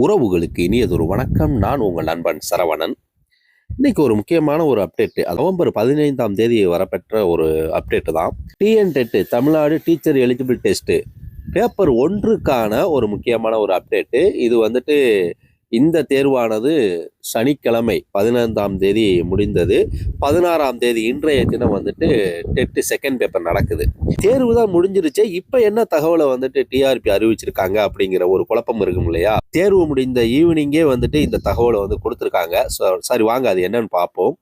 உறவுகளுக்கு இனியதொரு வணக்கம். நான் உங்கள் நண்பன் சரவணன். இன்னைக்கு ஒரு முக்கியமான ஒரு அப்டேட் நவம்பர் பதினைந்தாம் தேதி வரப்பெற்ற ஒரு அப்டேட் தான். TN TET Tamil Nadu teacher eligible test. Paper ஒன்றுக்கான ஒரு முக்கியமான ஒரு அப்டேட்டு. இது வந்துட்டு இந்த தேர்வானது சனிக்கிழமை பதினைந்தாம் தேதி முடிந்தது. பதினாறாம் தேதி இன்றைய தினம் வந்துட்டு டெட்டு செகண்ட் பேப்பர் நடக்குது. தேர்வு தான் முடிஞ்சிருச்சு. இப்போ என்ன தகவலை வந்துட்டு டிஆர்பி அறிவிச்சிருக்காங்க அப்படிங்கிற ஒரு குழப்பம் இருக்கும் இல்லையா? தேர்வு முடிந்த ஈவினிங்கே வந்துட்டு இந்த தகவலை வந்து கொடுத்துருக்காங்க. ஸோ சரி வாங்க அது என்னன்னு பார்ப்போம்.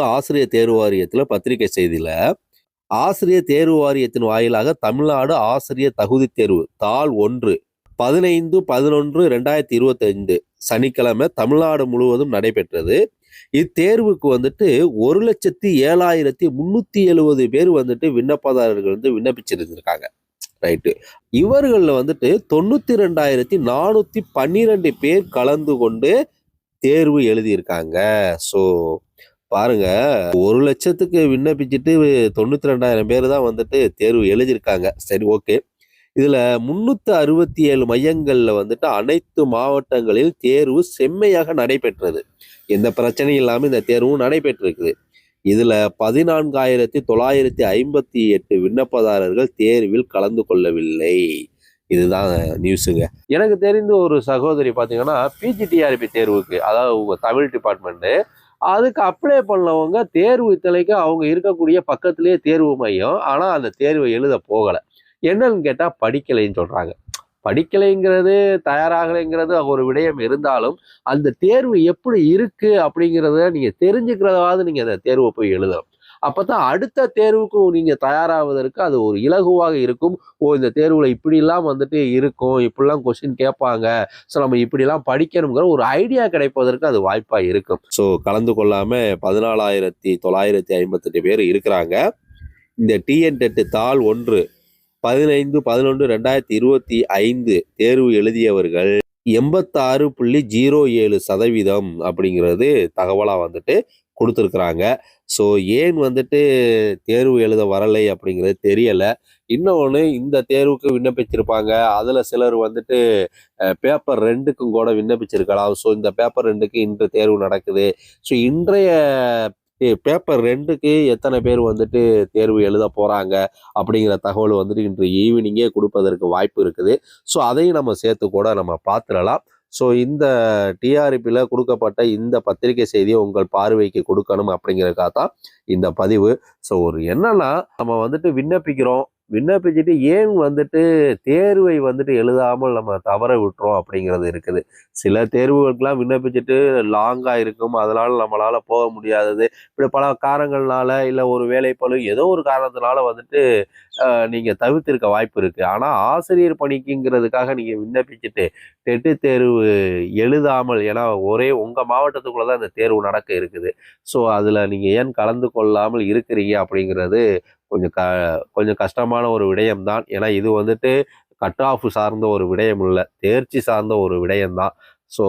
ஆசிரியர் தேர்வு வாரியத்தில் பத்திரிகை செய்தியில் ஆசிரியர் தேர்வு வாரியத்தின் வாயிலாக தமிழ்நாடு ஆசிரியர் தகுதி தேர்வு தாள் ஒன்று பதினைந்து பதினொன்று ரெண்டாயிரத்தி இருபத்தைந்து சனிக்கிழமை தமிழ்நாடு முழுவதும் நடைபெற்றது. இத்தேர்வுக்கு வந்துட்டு ஒரு லட்சத்தி ஏழாயிரத்தி முன்னூத்தி எழுபது பேர் வந்துட்டு விண்ணப்பதாரர்கள் வந்து விண்ணப்பிச்சிருந்திருக்காங்க. ரைட்டு. இவர்களில் வந்துட்டு தொண்ணூத்தி ரெண்டாயிரத்தி நானூத்தி பன்னிரெண்டு பேர் கலந்து கொண்டு தேர்வு எழுதியிருக்காங்க. ஸோ பாருங்க ஒரு லட்சத்துக்கு விண்ணப்பிச்சுட்டு தொண்ணூத்தி ரெண்டாயிரம் பேர் தான் வந்துட்டு தேர்வு எழுதியிருக்காங்க. சரி ஓகே. இதுல முன்னூத்தி அறுபத்தி ஏழு மையங்கள்ல வந்துட்டு அனைத்து மாவட்டங்களில் தேர்வு செம்மையாக நடைபெற்றது. எந்த பிரச்சனையும் இல்லாமல் இந்த தேர்வும் நடைபெற்றிருக்குது. இதுல பதினான்காயிரத்தி தொள்ளாயிரத்தி ஐம்பத்தி எட்டு விண்ணப்பதாரர்கள் தேர்வில் கலந்து கொள்ளவில்லை. இதுதான் நியூஸுங்க. எனக்கு தெரிந்த ஒரு சகோதரி பார்த்தீங்கன்னா பிஜிடிஆர்பி தேர்வுக்கு அதாவது உங்கள் தமிழ் டிபார்ட்மெண்ட்டு அதுக்கு அப்ளை பண்ணவங்க தேர்வு இத்தலைக்கு அவங்க இருக்கக்கூடிய பக்கத்திலேயே தேர்வு மையம். ஆனால் அந்த தேர்வை எழுத போகலை. என்னன்னு கேட்டால் படிக்கலைன்னு சொல்கிறாங்க படிக்கலைங்கிறது தயாராகலைங்கிறது ஒரு விடயம் இருந்தாலும் அந்த தேர்வு எப்படி இருக்குது அப்படிங்கிறத நீங்கள் தெரிஞ்சுக்கிறதாவது நீங்கள் அந்த தேர்வை போய் எழுதணும். அப்போ தான் அடுத்த தேர்வுக்கும் நீங்கள் தயாராவதற்கு அது ஒரு இலகுவாக இருக்கும். ஓ இந்த தேர்வில் இப்படிலாம் வந்துட்டு இருக்கும் இப்படிலாம் கொஸ்டின் கேட்பாங்க. ஸோ நம்ம இப்படிலாம் படிக்கணுங்கிற ஒரு ஐடியா கிடைப்பதற்கு அது வாய்ப்பாக இருக்கும். ஸோ கலந்து கொள்ளாமல் பதினாலாயிரத்தி தொள்ளாயிரத்தி ஐம்பத்தெட்டு பேர் இருக்கிறாங்க. இந்த டிஎன் டெட்டு தாள் ஒன்று பதினைந்து பதினொன்று ரெண்டாயிரத்தி இருபத்தி ஐந்து தேர்வு எழுதியவர்கள் எண்பத்தாறு புள்ளி ஜீரோ ஏழு சதவீதம் அப்படிங்கிறது தகவலாக வந்துட்டு கொடுத்துருக்குறாங்க. ஸோ ஏன் வந்துட்டு தேர்வு எழுத வரலை அப்படிங்கிறது தெரியலை. இன்னொன்று இந்த தேர்வுக்கு விண்ணப்பிச்சிருப்பாங்க. அதில் சிலர் வந்துட்டு பேப்பர் ரெண்டுக்கும் கூட விண்ணப்பிச்சிருக்கலாம். ஸோ இந்த பேப்பர் ரெண்டுக்கு இன்று தேர்வு நடக்குது. ஸோ இன்றைய பேப்பர் ரெண்டுக்கு எத்தனை பேர் வந்துட்டு தேர்வு எழுத போகிறாங்க அப்படிங்கிற தகவல் வந்துட்டு இன்று ஈவினிங்கே கொடுப்பதற்கு வாய்ப்பு இருக்குது. ஸோ அதையும் நம்ம சேர்த்து கூட நம்ம பார்த்துடலாம். ஸோ இந்த டிஆர்பியில் கொடுக்கப்பட்ட இந்த பத்திரிகை செய்தியை உங்கள் பார்வைக்கு கொடுக்கணும் அப்படிங்கிறதுக்காக தான் இந்த பதிவு. ஸோ ஒரு என்னன்னா நம்ம வந்துட்டு விண்ணப்பிக்கிறோம் விண்ணப்பிச்சுட்டு ஏன் வந்துட்டு தேர்வை வந்துட்டு எழுதாமல் நம்ம தவற விட்டுறோம் அப்படிங்கிறது இருக்குது. சில தேர்வுகளுக்கெல்லாம் விண்ணப்பிச்சுட்டு லாங்காக இருக்கும். அதனால் நம்மளால் போக முடியாதது. இப்படி பல காரணங்கள்னால இல்லை ஒரு வேலைப்பழு ஏதோ ஒரு காரணத்தினால வந்துட்டு நீங்கள் தவிர்த்திருக்க வாய்ப்பு இருக்குது ஆனால் ஆசிரியர் பணிக்குங்கிறதுக்காக நீங்கள் விண்ணப்பிச்சுட்டு டெட்டு தேர்வு எழுதாமல் ஏன்னா ஒரே உங்கள் மாவட்டத்துக்குள்ளே தான் இந்த தேர்வு நடக்க இருக்குது. ஸோ அதில் நீங்கள் ஏன் கலந்து கொள்ளாமல் இருக்கிறீங்க அப்படிங்கிறது கொஞ்சம் க கொஞ்சம் கஷ்டமான ஒரு விடயம்தான். ஏன்னா இது வந்துட்டு கட் ஆஃப் சார்ந்த ஒரு விடயம் இல்லை தேர்ச்சி சார்ந்த ஒரு விடயம்தான். ஸோ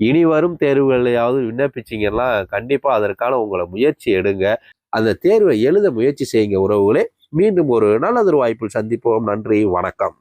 இனி வரும் தேர்வுகளையாவது விண்ணப்பிச்சிங்கன்னா கண்டிப்பாக அதற்கான உங்களை முயற்சி எடுங்க. அந்த தேர்வை எழுத முயற்சி செய்யுங்க உறவுகளே. மீண்டும் ஒரு நல்லதொரு வாய்ப்பில் சந்திப்போம். நன்றி வணக்கம்.